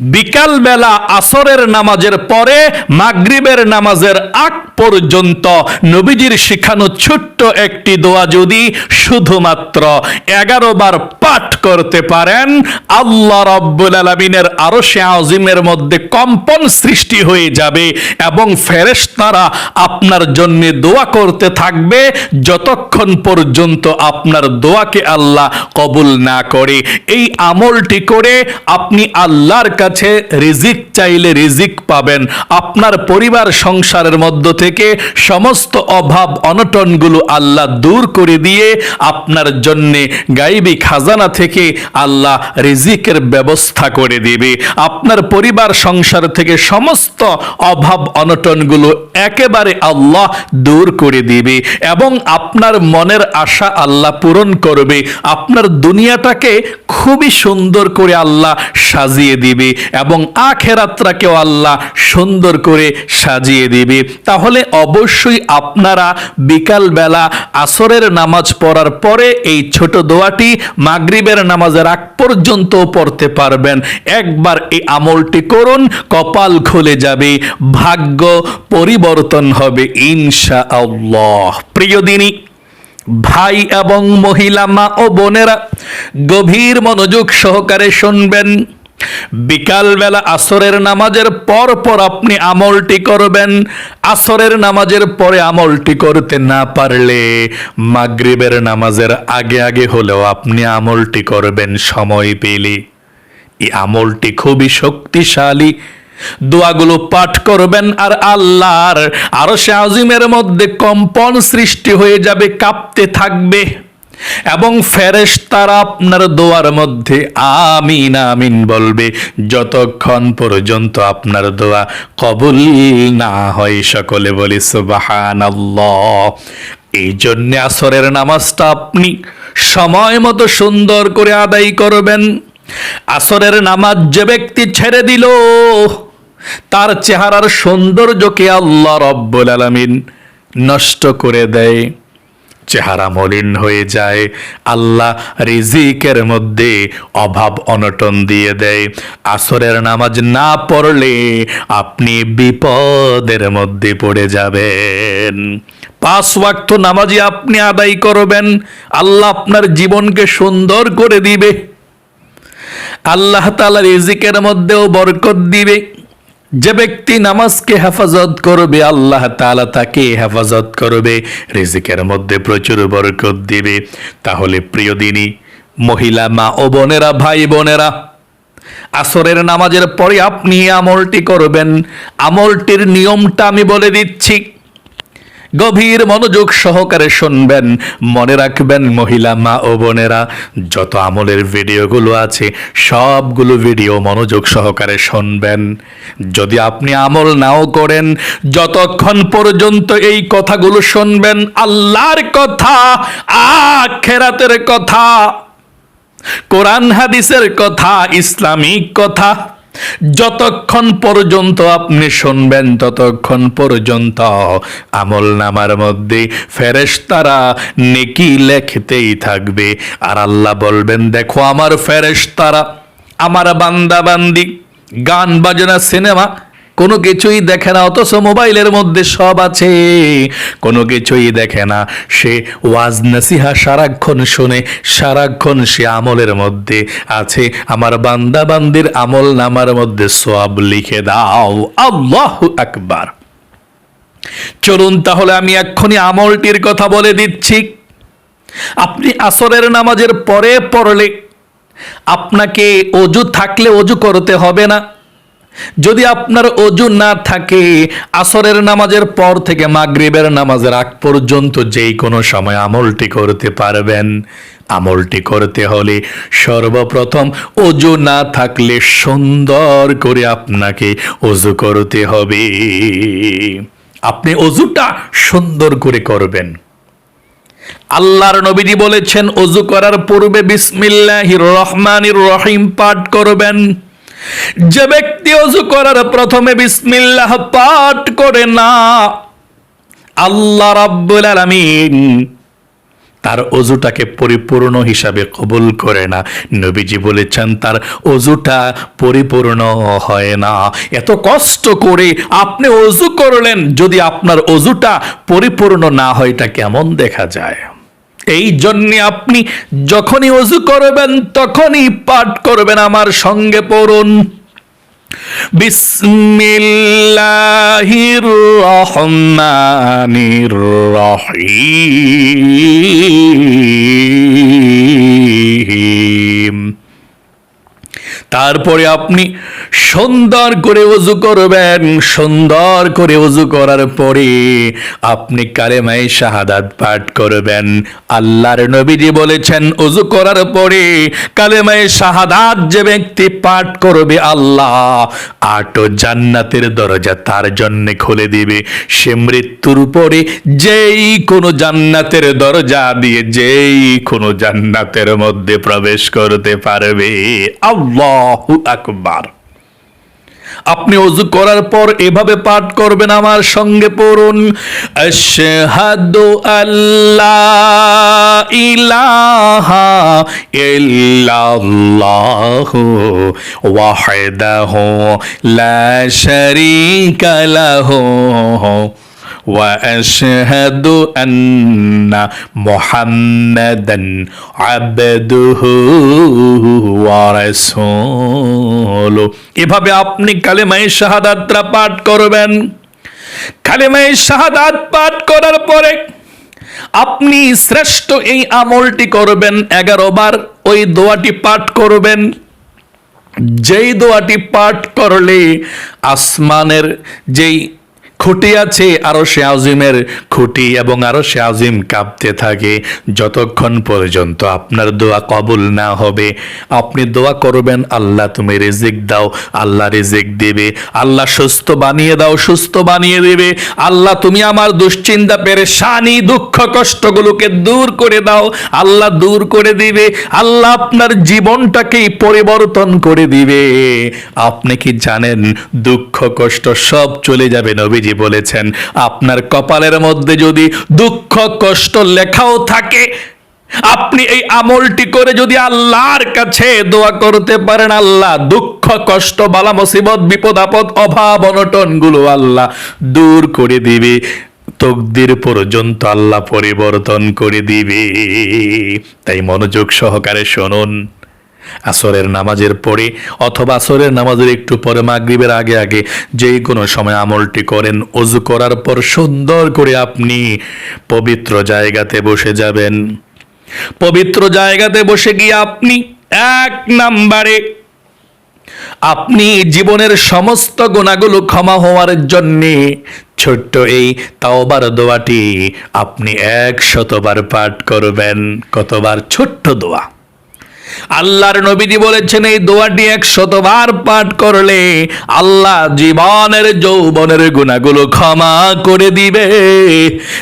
বিকাল বেলা আসরের নামাজের পরে মাগরিবের নামাজের আগ পর্যন্ত নবীজির শিখানো ছোট্ট একটি দোয়া যদি শুধুমাত্র এগারো বার পাঠ করতে পারেন, আল্লাহ রব্বুল আলমিনের আরও আজিমের মধ্যে কম্পন সৃষ্টি হয়ে যাবে এবং ফেরেশতারা আপনার জন্য দোয়া করতে থাকবে যতক্ষণ পর্যন্ত আপনার দোয়াকে আল্লাহ কবুল না করে। এই আমলটি করে আপনি আল্লাহর কাছে রিজিক চাইলে রিজিক পাবেন। আপনার পরিবার, সংসারের মধ্য থেকে সমস্ত অভাব, অনটনগুলো আল্লাহ দূর করে দিয়ে আপনার জন্যে গাইবি খাজানা থেকে আল্লাহ রিজিকের ব্যবস্থা করে দেবে। আপনার পরিবার, সংসার থেকে সমস্ত অভাব, অনটনগুলো একেবারে আল্লাহ দূর করে দিবে এবং আপনার মনের আশা আল্লাহ পূরণ করবে। আপনার দুনিয়াটাকে খুবই সুন্দর করে আল্লাহ সাজিয়ে দিবে। এবং আখেরাত্রাকেও আল্লাহ সুন্দর করে সাজিয়ে দিবে। তাহলে অবশ্যই আপনারা বিকালবেলা আসরের নামাজ পড়ার পরে এই ছোট দোয়াটি মাগরিবের নামাজের আগ পর্যন্ত পড়তে পারবেন। একবার এই আমলটি করুন, কপাল খুলে যাবে, ভাগ্য পরিবর্তন হবে ইনশা আল্লাহ প্রিয় দিনী, ভাই এবং মহিলা মা ও বোনেরা, গভীর মনোযোগ সহকারে শুনবেন। বিকালবেলা আসরের নামাজের পর পর আপনি আমলটি করবেন। আসরের নামাজের পরে আমলটি করতে না পারলে মাগরিবের নামাজের আগে আগে হলেও আপনি আমলটি করবেন সময় পেলে। এই আমলটি খুবই শক্তিশালী। দোয়াগুলো পাঠ করবেন আর আল্লাহর আরও সে আজিমের মধ্যে কম্পন সৃষ্টি হয়ে যাবে, কাঁপতে থাকবে। এবং ফেরেশ তারা আপনার দোয়ার মধ্যে আমিন আমিন বলবে, যতক্ষণ পর্যন্ত আপনার দোয়া কবুল না হয় সকলে বলি সুবাহান এই জন্য আসরের নামাজটা আপনি সময় মতো সুন্দর করে আদায় করবেন। আসরের নামাজ যে ব্যক্তি ছেড়ে দিল, তার চেহারার সৌন্দর্যকে আল্লাহ রব্বুল আলামিন নষ্ট করে দেয়। চেহারা মলিন হয়ে যায়। আল্লাহ রিজিকের মধ্যে অভাব অনটন দিয়ে দেয়। আসরের নামাজ না পড়লে আপনি বিপদের মধ্যে পড়ে যাবেন। পাঁচ ওয়াক্ত নামাজি আপনি আদায় করবেন। আল্লাহ আপনার জীবনকে সুন্দর করে দিবে। আল্লাহ তালা রিজিকের মধ্যেও বরকত দিবে। যে ব্যক্তি নামাজকে হেফাজত করবে, আল্লাহ তালা তাকে হেফাজত করবে, রিজিকের মধ্যে প্রচুর বরকত দিবে। তাহলে প্রিয় দিনী, মহিলা মা ও বোনেরা, ভাই বোনেরা, আসরের নামাজের পরে আপনি আমলটি করবেন। আমলটির নিয়মটা আমি বলে দিচ্ছি। গভীর মনোযোগ সহকারে শুনবেন, মনে রাখবেন মহিলা মা ও বোনেরা, যত আমলের ভিডিওগুলো আছে, সবগুলো ভিডিও মনোযোগ সহকারে শুনবেন। যদি আপনি আমল নাও করেন, যতক্ষণ পর্যন্ত এই কথাগুলো শুনবেন, আল্লাহর কথা, আখেরাতের কথা, কোরআন হাদিসের কথা, ইসলামিক কথা যতক্ষণ পর্যন্ত আপনি শুনবেন, ততক্ষণ পর্যন্ত আমল নামার মধ্যে ফেরেশতারা নেকি লেখতেই থাকবে। আর আল্লাহ বলবেন, দেখো, আমার ফেরেশতারা, আমার বান্দাবান্দি, গান বাজনা, সিনেমা কোনো কিছুই দেখে না, অথচ মোবাইলের মধ্যে সব আছে। কোনো কিছুই দেখে না, সে ওয়াজ নাসিহা সারাক্ষণ শুনে, সারাক্ষণ সে আমলের মধ্যে আছে। আমার বান্দা বান্দির আমল নামার মধ্যে সব লিখে দাও। আল্লাহ আকবার। চলুন তাহলে আমি এক্ষুনি আমলটির কথা বলে দিচ্ছি। আপনি আসরের নামাজের পরে পড়লে আপনাকে অজু থাকলে অজু করতে হবে না। যদি আপনার অজু না থাকে, আসরের নামাজের পর থেকে মাগরিবের নামাজের আগ পর্যন্ত যেই কোনো সময় আমলটি করতে পারবেন। আমলটি করতে হলে সর্বপ্রথম অজু না থাকলে সুন্দর করে আপনাকে অজু করতে হবে। আপনি অজুটা সুন্দর করে করবেন। আল্লাহর নবীজি বলেছেন, অজু করার পূর্বে বিসমিল্লাহির রহমানির রহিম পাঠ করবেন। যে ব্যক্তি অজু করার প্রথমে বিসমিল্লাহ পাঠ করে না, আল্লাহ রাব্বুল আলামিন তার অজুটাকে পরিপূর্ণ হিসাবে কবুল করে না। নবীজি বলেছেন, তার অজুটা পরিপূর্ণ হয় না। এত কষ্ট করে আপনি অজু করলেন, যদি আপনার অজুটা পরিপূর্ণ না হয়, এটা কেমন দেখা যায়? এই জন্যে আপনি যখনই অজু করবেন, তখনই পাঠ করবেন আমার সঙ্গে পড়ুন। বিসমিল্লাহির রহমানির রহিম। তারপরে আপনি সুন্দর করে অজু করবেন। সুন্দর করে অজু করার পরে আপনি কালেমাই শাহাদাত পাঠ করবেন। আল্লাহর নবীজি বলেছেন অজু করার পরে কালেমাই শাহাদাত যে ব্যক্তি পাঠ করবে আল্লাহ আটো জান্নাতের দরজা তার জন্য খুলে দিবে। সে মৃত্যুর পরে যেই কোনো জান্নাতের দরজা দিয়ে যেই কোনো জান্নাতের মধ্যে প্রবেশ করতে পারবে। আল্লাহু আকবার। আপনি অজু করার পর এভাবে পাঠ করবেন, আমার সঙ্গে পড়ুন। আশহাদু আল্লাহ ইলাহা ইল্লাল্লাহু ওয়াহদাহু লা শারীকা লাহু। واشهد ان محمدا عبده ورسوله এভাবে আপনি কালেমায়ে শাহাদাতটা পাঠ করবেন কালেমায়ে শাহাদাত পাঠ করার পরে আপনি শ্রেষ্ঠ এই আমলটি করবেন এগারো বার ওই দোয়াটি পাঠ করবেন যেই দোয়াটি পাঠ করলে আসমানের যেই খুঁটি আছে, আরও সে আজিমের খুঁটি এবং আরও সে আজিম কাঁপতে থাকে। যতক্ষণ পর্যন্ত আপনার দোয়া কবুল না হবে, আপনি দোয়া করবেন, আল্লাহ তুমি রিজিক দাও, আল্লাহ রিজিক দেবে, আল্লাহ সুস্থ বানিয়ে দাও, সুস্থ বানিয়ে দেবে, আল্লাহ তুমি আমার দুশ্চিন্তা, পেরেশানি, দুঃখ, কষ্টগুলোকে দূর করে দাও, আল্লাহ দূর করে দিবে, আল্লাহ আপনার জীবনটাকেই পরিবর্তন করে দিবে। আপনি কি জানেন, দুঃখ, কষ্ট সব চলে যাবে নবীজি বলেছেন, আপনার কপালের মধ্যে যদি দুঃখ, কষ্ট লেখাও থাকে, আপনি এই আমলটি করে যদি আল্লাহর কাছে দোয়া করতে পারেন, আল্লাহ দুঃখ, কষ্ট, বালা মুসিবত, বিপদ, আপদ, অভাব অনটনগুলো আল্লাহ দূর করে দিবে। তকদির পর্যন্ত আল্লাহ পরিবর্তন করে দিবে। তাই মনোযোগ সহকারে শুনুন। আসরের নামাজের পরে অথবা আসরের নামাজের একটু পরে মাগরিবের আগে আগে যেই কোনো সময় আমলটি করেন অজু করার পর সুন্দর করে আপনি পবিত্র জায়গাতে বসে যাবেন। পবিত্র জায়গাতে বসে গিয়ে আপনি এক নাম্বারে আপনি জীবনের সমস্ত গুণাগুলো ক্ষমা হওয়ার জন্যে ছোট্ট এই তাওবার দোয়াটি আপনি এক শতবার পাঠ করবেন। কতবার? ছোট্ট দোয়া। আল্লাহর নবীজি বলেছেন, এই দোয়াটি এক শতবার পাঠ করলে আল্লাহ জীবনের, যৌবনের গুণাগুলো ক্ষমা করে দিবে।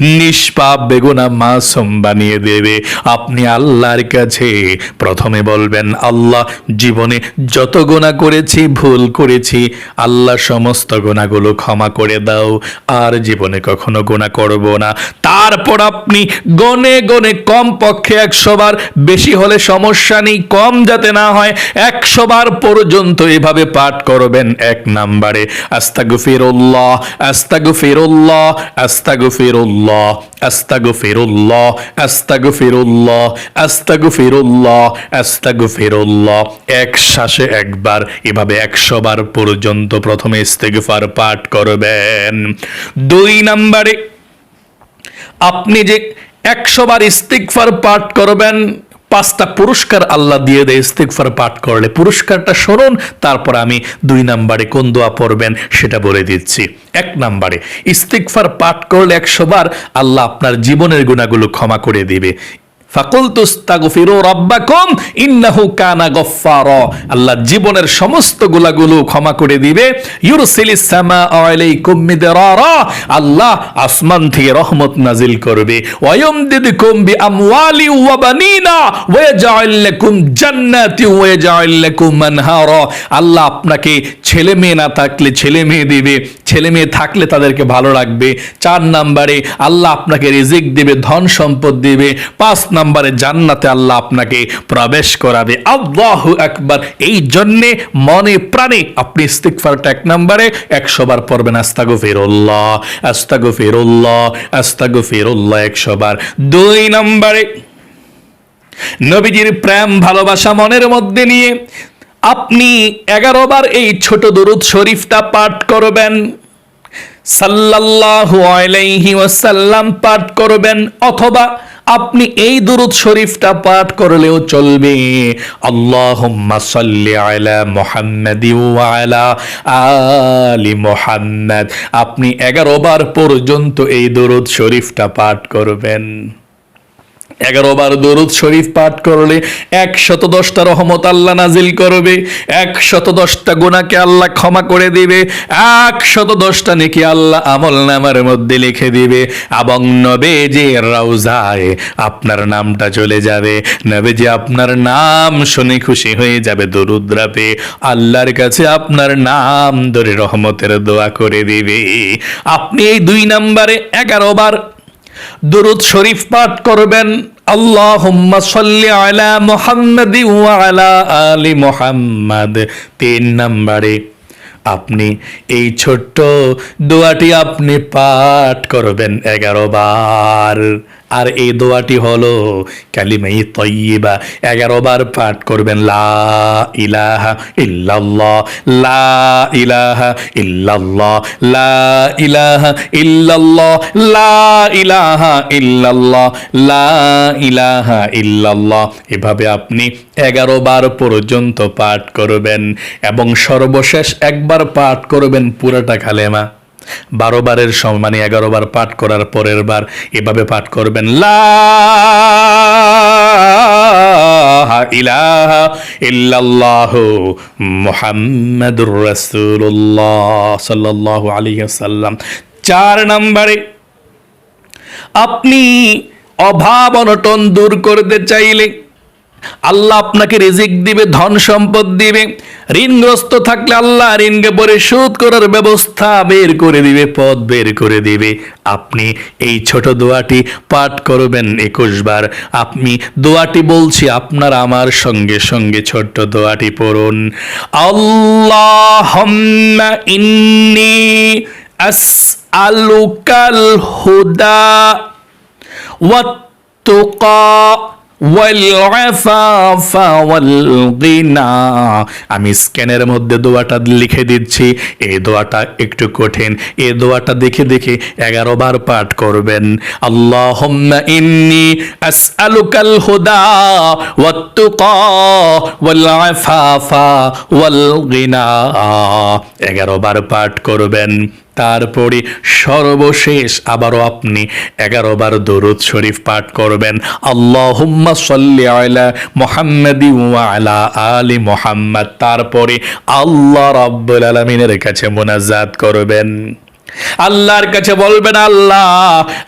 নিষ্পাপ বেগুনা মাসুম বানিয়ে দেবে। আপনি আল্লাহর কাছে প্রথমে বলবেন, আল্লাহ, জীবনে যত গুণা করেছি, ভুল করেছি, আল্লাহ সমস্ত গুণাগুলো ক্ষমা করে দাও। আর জীবনে কখনো গুণা করব না। তারপর আপনি গনে গনে কম পক্ষে একশো বার বেশি হলে সমস্যা নেই কম যাতে না হয়, একশো বার পর্যন্ত এভাবে পাঠ করবেন এক নাম্বারে। আস্তাগু ফিরুল্লাহ আস্তাগু ফিরুল্লাহ আস্তাগু ফিরুল্লাহ আস্তাগু ফিরুল্লাহ আস্তাগু ফিরুল্লাহ আস্তাগু ফিরুল্লাহ আস্তাগু ফিরুল্লাহ এক শ্বাসে একবার, এভাবে একশো বার পর্যন্ত প্রথমে ইস্তেগফার পাঠ করবেন। দুই নাম্বারে, আপনি যে একশো বার ইস্তিকফার পাঠ করবেন পাঁচটা পুরস্কার আল্লাহ দিয়ে দেয় ইস্তেকফার পাঠ করলে। পুরস্কারটা শুনুন, তারপর আমি দুই নাম্বারে কোন দোয়া পড়বেন সেটা বলে দিচ্ছি। এক নাম্বারে ইস্তেকফার পাঠ করলে একশোবার আল্লাহ আপনার জীবনের গুণাগুলো ক্ষমা করে দিবে। আল্লাহ জীবনের সমস্ত গুলাগুলো ক্ষমা করে দিবে। আল্লাহ আসমান থেকে রহমত নাজিল করবে। আল্লাহ আপনাকে ছেলে মেয়ে না থাকলে ছেলে মেয়ে দিবে। ছেলে মেয়ে থাকলে তাদেরকে ভালো লাগবে। চার নাম্বারে, আল্লাহ আপনাকে রিজিক দিবে, ধন সম্পদ দিবে। পাঁচ নাম্বারে, জান্নাতে আল্লাহ আপনাকে প্রবেশ করাবে। আল্লাহ একবার এই জন্যে মনে প্রাণে আপনি ইস্তিকফারটা এক নাম্বারে, একশো বার পড়বেন আস্তাগো ফেরুল্লাহ আস্তাগো ফেরুল্লাহ আস্তাগো ফেরুল্লাহ একশো বার। দুই নাম্বারে, নবীজির প্রেম, ভালোবাসা মনের মধ্যে নিয়ে আপনি এগারো বার এই ছোট দরুদ শরীফটা পাঠ করবেন। সাল্লাল্লাহু আলাইহি ওয়াসাল্লাম পাঠ করবেন, অথবা আপনি এই দুরুদ শরীফটা পাঠ করলেও চলবে। আল্লাহুম্মা সাল্লি আলা মুহাম্মাদি ওয়া আলা আলি মুহাম্মাদ। আপনি এগারো বার পর্যন্ত এই দুরুদ শরীফটা পাঠ করবেন। এগারো বার দরুদ শরীফ পাঠ করলে একশত দশটা রহমত আল্লাহ নাজিল করবে, একশত দশটা গুণাকে আল্লাহ ক্ষমা করে দিবে, একশত দশটা নেকি আল্লাহ আমল নামার মধ্যে লিখে দিবে। এবং নবে যে রাউজায় আপনার নামটা চলে যাবে। নবে যে আপনার নাম শুনে খুশি হয়ে যাবে দরুদ রাপে আল্লাহর কাছে আপনার নাম ধরে রহমতের দোয়া করে দিবে। আপনি এই দুই নাম্বারে এগারো বার দুরুদ শরীফ পাঠ করবেন সাল্লি আলা মুহাম্মাদ ওয়া আলা আলি মুহাম্মাদ। তিন নম্বরে, আপনি এই ছোট্ট দোয়াটি আপনি পাঠ করবেন এগারো বার। আর এই দোয়াটি হলো কালিমাই তৈবা এগারো বার পাঠ করবেন, লা ইলাহা ইল্লাল্লাহ, লা ইলাহা ইল্লাল্লাহ, লা ইলাহা ইল্লাল্লাহ, লা ইলাহা ইল্লাল্লাহ, লা ইলাহা ইল্লাল্লাহ। এভাবে আপনি এগারো বার পর্যন্ত পাঠ করবেন এবং সর্বশেষ একবার পাঠ করবেন পুরাটা কালেমা। বারো বারের সময় মানে এগারো বার পাঠ করার পরের বার এভাবে পাঠ করবেন। লা ইলাহা চার নম্বরে, আপনি অভাব অনটন দূর করতে চাইলে আল্লাহ আপনাকে রিজিক দিবে, ধন সম্পদ দিবে। ঋণগ্রস্ত থাকলে আল্লাহ ঋণকে পরিশোধ করার ব্যবস্থা বের করে দিবে, পথ বের করে দিবে। আপনি এই ছোট দোয়াটি পাঠ করবেন একুশ বার আপনি দোয়াটি বলছি, আপনার আমার সঙ্গে সঙ্গে ছোট্ট দোয়াটি পড়ুন। আল্লাহ ইন্নি আসআলুকাল হুদা ওয়াত আমি স্ক্যানের মধ্যে দোয়াটা লিখে দিচ্ছি। এই দোয়াটা একটু কঠিন। এই দোয়াটা দেখে দেখে এগারো বার পাঠ করবেন। আসআলুকাল হুদা গিনা এগারো বার পাঠ করবেন। তারপরে সর্বশেষ আবারও আপনি এগারো বার দরুদ শরীফ পাঠ করবেন। আল্লাহুম্মা সাল্লি আলা মোহাম্মদি আলা আলী মোহাম্মদ। তারপরে আল্লাহ রাব্বুল আলামিনের কাছে মোনাজাত করবেন। আল্লাহর কাছে বলবেন, আল্লাহ,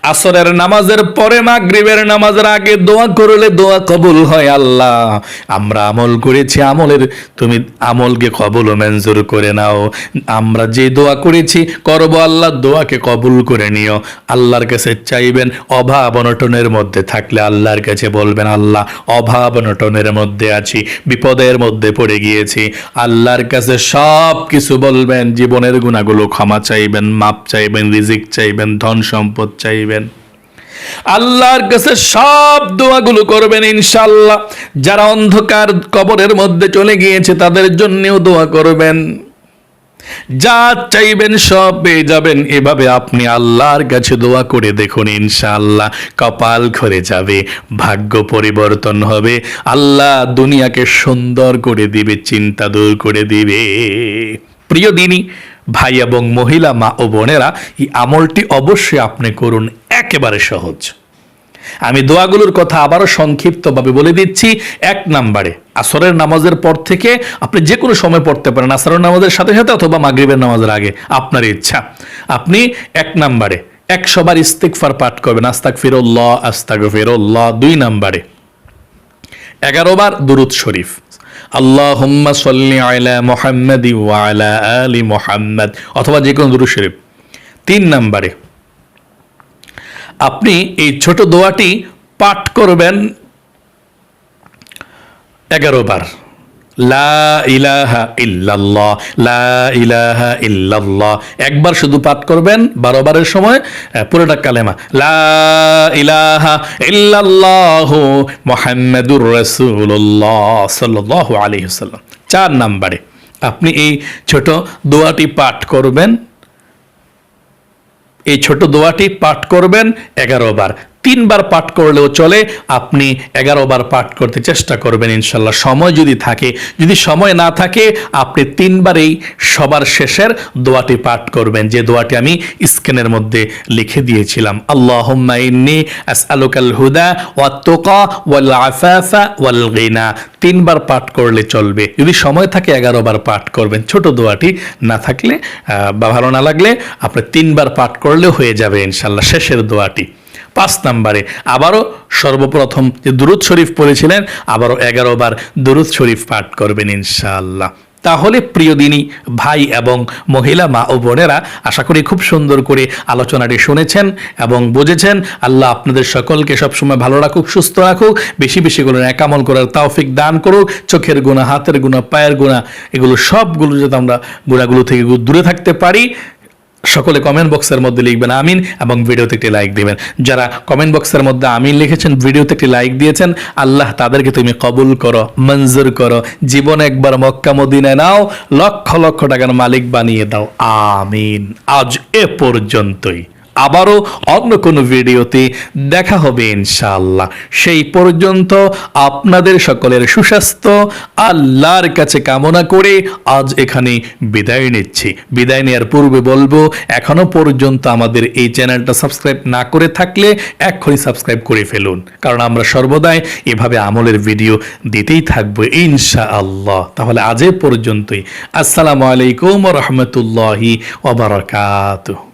আসরের নামাজের পরে মাগরিবের নামাজের আগে দোয়া করলে দোয়া কবুল হয়, আল্লাহ। আমরা আমল করেছি আমলের, তুমি আমলকে কবুল ও মঞ্জুর করে নাও। আমরা যে দোয়া করেছি, করব আল্লাহ, দোয়াকে কবুল করে নিও। আল্লাহর কাছে চাইবেন, অভাব অনটনের মধ্যে থাকলে আল্লাহর কাছে বলবেন, আল্লাহ, অভাব অনটনের মধ্যে আছি, বিপদের মধ্যে পড়ে গিয়েছি। আল্লাহর কাছে সব কিছু বলবেন, জীবনের গুণাগুলো ক্ষমা চাইবেন মাপ চাইবেন, রিজিক চাইবেন, ধন সম্পদ চাইবেন। আল্লাহর কাছে সব দোয়াগুলো করবেন ইনশাল্লাহ যারা অন্ধকার কবরের মধ্যে চলে গিয়েছে, তাদের জন্যও দোয়া করবেন। যা চাইবেন সব পেয়ে যাবেন। এভাবে আপনি আল্লাহর কাছে দোয়া করে দেখুন ইনশাআল্লাহ। কপাল খরে যাবে, ভাগ্য পরিবর্তন হবে। আল্লাহ দুনিয়াকে সুন্দর করে দিবে, চিন্তা দূর করে দিবে। প্রিয় দিনী ভাই এবং মহিলা মা ও বোনেরা, এই আমলটি অবশ্যই আপনি করুন একেবারে সহজ। আমি দোয়াগুলোর কথা আবারও সংক্ষিপ্তভাবে বলে দিচ্ছি। এক নাম্বারে, আসরের নামাজের পর থেকে আপনি যে কোনো সময় পড়তে পারেন, আসরের নামাজের সাথে সাথে অথবা মাগরিবের নামাজের আগে, আপনার ইচ্ছা। আপনি এক নাম্বারে একশোবার ইস্তিকফার পাঠ করবেন আস্তাক ফিরুল্লাহ আস্তাক ফিরুল্লাহ দুই নাম্বারে। এগারো বার দুরুদ শরীফ। আল্লাহুম্মা সাল্লি আলা মোহাম্মদ ওয়ালা আলি মোহাম্মদ, অথবা যে কোনো দুরুদ শরীফ। তিন নম্বরে, আপনি এই ছোট দোয়াটি পাঠ করবেন এগারো বার। লা ইলাহা ইল্লাল্লাহ, লা ইলাহা ইল্লাল্লাহ। একবার শুধু পাঠ করবেন বারো বারের সময় পুরোটা কালেমা, লা ইলাহা ইল্লাল্লাহ মুহাম্মাদুর রাসূলুল্লাহ সাল্লাল্লাহু আলাইহি ওয়াসাল্লাম। চার নম্বরে, আপনি এই ছোট দোয়াটি পাঠ করবেন। এই ছোট দোয়াটি পাঠ করবেন এগারো বার। তিনবার পাঠ করলেও চলে, আপনি এগারো বার পাঠ করতে চেষ্টা করবেন ইনশাল্লাহ। সময় যদি থাকে, যদি সময় না থাকে, আপনি তিনবারেই সবার শেষের দোয়াটি পাঠ করবেন। যে দোয়াটি আমি স্ক্রিনের মধ্যে লিখে দিয়েছিলাম। আল্লাহুম্মা ইন্নি আসআলুকাল হুদা ওয়াত তুকা ওয়াল আফাফা ওয়াল গিনা। তিনবার পাঠ করলে চলবে। যদি সময় থাকে এগারো বার পাঠ করবেন। ছোট দোয়াটি না থাকলে বা ভালো না লাগলে, আপনি তিনবার পাঠ করলেও হয়ে যাবে ইনশাল্লাহ শেষের দোয়াটি। পাঁচ নম্বরে। আবারও সর্বপ্রথম যে দুরুদ শরীফ পড়েছিলেন, আবারও এগারো বার দুরুদ শরীফ পাঠ করবেন ইনশাআল্লাহ। তাহলে প্রিয় দিনী, ভাই এবং মহিলা, মা ও বোনেরা, আশা করি খুব সুন্দর করে আলোচনাটি শুনেছেন এবং বুঝেছেন। আল্লাহ আপনাদের সকলকে সবসময় ভালো রাখুক, সুস্থ রাখুক, বেশি বেশি করে একামল করার তাওফিক দান করুক। চোখের গুণা হাতের গুণা পায়ের গুণা এগুলো সবগুলো যাতে আমরা গুণাগুলো থেকে দূরে থাকতে পারি। সকলে কমেন্ট বক্সের মধ্যে লিখবেন আমিন এবং ভিডিওতে একটি লাইক দিবেন। যারা কমেন্ট বক্সের মধ্যে আমিন লিখেছেন ভিডিওতে একটি লাইক দিয়েছেন, আল্লাহ তাদেরকে তুমি কবুল করো, মঞ্জুর করো। জীবন একবার মক্কা মদিনায় নাও, লক্ষ লক্ষ টাকার মালিক বানিয়ে দাও। আমিন। আজ এ পর্যন্তই। আবারও অন্য কোনো ভিডিওতে দেখা হবে ইনশাআল্লাহ। সেই পর্যন্ত আপনাদের সকলের সুস্বাস্থ্য, আল্লাহর কাছে কামনা করে আজ এখানে বিদায় নিচ্ছি। বিদায় নেওয়ার পূর্বে বলব, এখনও পর্যন্ত আমাদের এই চ্যানেলটা সাবস্ক্রাইব না করে থাকলে এক্ষুনি সাবস্ক্রাইব করে ফেলুন। কারণ আমরা সর্বদাই এভাবে আমলের ভিডিও দিতেই থাকব ইনশাআল্লাহ। তাহলে আজ এ পর্যন্তই। আসসালামু আলাইকুম রহমতুল্লাহি ওবরাকাতুহ